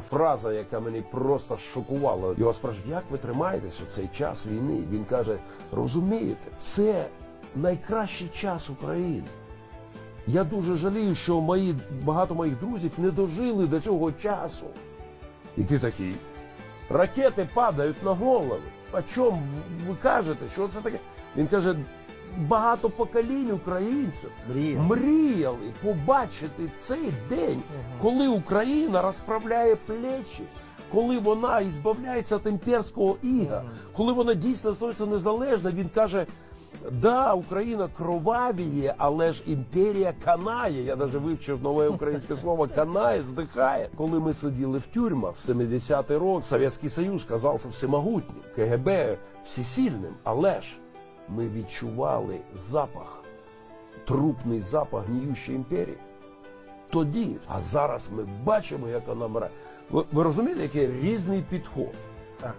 Фраза, яка мені просто шокувала. Його спрашують, як ви тримаєтесь у цей час війни? Він каже: розумієте, це найкращий час України. Я дуже жалію, що мої багато моїх друзів не дожили до цього часу. І ти такий. Ракети падають на голови. О чому ви кажете? Що це таке? Він каже: багато поколінь українців Мріяли. мріяли побачити цей день, коли Україна розправляє плечі, коли вона ізбавляється від імперського іга, коли вона дійсно стається незалежна. Він каже. Да, Україна кровавіє, але ж імперія канає. Я навіть вивчив нове українське слово канає, здихає. Коли ми сиділи в тюрмах в 70-й рок, Совєтський Союз казався всемогутнім, КГБ всесильним, але ж ми відчували запах, трупний запах гніючої імперії. Тоді, а зараз ми бачимо, як вона мре. Ви, ви розумієте, який різний підход? Так.